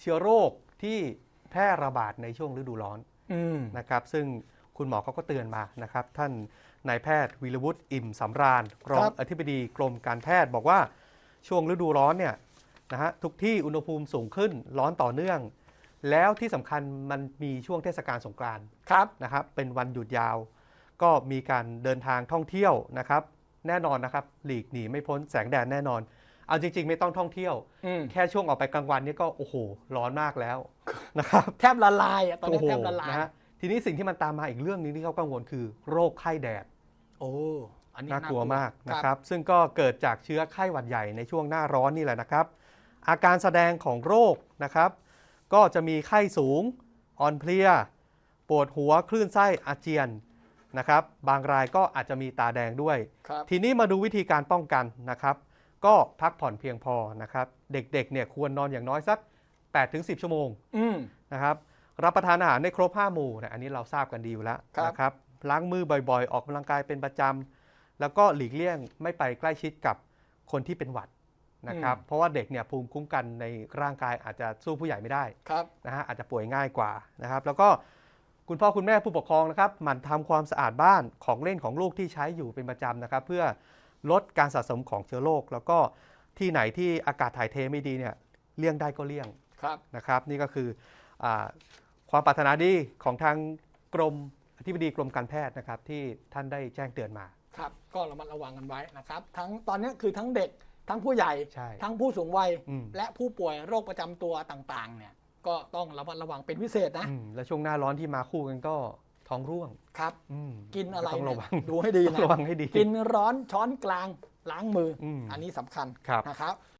เชื้อโรคที่แพร่ระบาดในช่วงฤดูร้อนอืมนะครับ ซึ่งคุณหมอเขาก็เตือนมานะครับ ท่านนายแพทย์วีรวุฒิอิ่มสำราญรองอธิบดีกรมการแพทย์บอกว่าช่วงฤดูร้อนเนี่ยนะฮะทุกที่อุณหภูมิสูงขึ้นร้อนต่อเนื่อง แล้วที่สำคัญมันมีช่วงเทศกาลสงกรานต์ครับนะครับ เป็นวันหยุดยาว ก็มีการเดินทางท่องเที่ยวนะครับ แน่นอนนะครับ หลีกหนีไม่พ้นแสงแดดแน่นอน เอาจริง ๆ ไม่ต้องท่องเที่ยว อืมแค่ช่วงออกไปกลางวันนี่ก็โอ้โหร้อนมากแล้วนะครับแทบละลายอะตอนนี้โโหแทบละลายนะฮะทีนี้สิ่งที่มันตามมาอีกเรื่องหนึงที่เขากังวลคือโรคไข้แดด โอ้อันนี้น่ากลัวมากนะคครัรับบซึ่งก็เกิดจากเชื้อไข้หวัดใหญ่ในช่วงหน้าร้อนนี่แหละนะครับ อาการแสดงของโรคนะครับ ก็จะมีไข้สูง อ่อนเพลีย ปวดหัวคลื่นไส้อาเจียนนะครับ บางรายก็อาจจะมีตาแดงด้วย ครับ ทีนี้มาดูวิธีการป้องกันนะครับ ก็พักผ่อนเพียงพอนะครับ เด็กๆเนี่ยควรนอนอย่างน้อยสัก 8-10 ชั่วโมงอืมนะครับรับประทานอาหารในครบ 5 หมู่นะอันนี้เราทราบกันดีอยู่แล้วครับนะครับล้างมือบ่อยๆ ออกกำลังกายเป็นประจำแล้วก็หลีกเลี่ยงไม่ไปใกล้ชิดกับคนที่เป็นหวัดนะครับเพราะว่าเด็กเนี่ยภูมิคุ้มกันในร่างกายอาจจะสู้ผู้ใหญ่ไม่ได้ครับนะฮะอาจจะป่วยง่ายกว่านะครับแล้วก็คุณพ่อคุณแม่ผู้ปกครองนะครับหมั่นทำความสะอาดบ้านของเล่นของลูกที่ใช้อยู่เป็นประจำนะครับ เพื่อ ลดการสะสมของเชื้อโรคแล้วก็ที่ไหนที่อากาศถ่ายเทไม่ดีเนี่ยเลี่ยงได้ก็เลี่ยงครับนะครับ นี่ก็คืออาความปรารถนาดีของทางกรมอธิบดีกรมการแพทย์นะครับ ที่ท่านได้แจ้งเตือนมาครับก็ระมัดระวังกันไว้นะครับ ทั้งตอนนี้คือทั้งเด็กทั้งผู้ใหญ่ใช่ทั้งผู้สูงวัยอืมและผู้ป่วยโรคประจำตัวต่างๆ เนี่ยก็ต้องระมัดระวังเป็นพิเศษนะอืมแล้วช่วงหน้าร้อนที่มาคู่กันก็ ท้องร่วงครับ อืมกินอะไรต้องเนี่ระยวังดูให้ดีต้องนะระวังให้ดี กินร้อนช้อนกลางล้างมืออมอันนี้สำคัญครับ นะครับ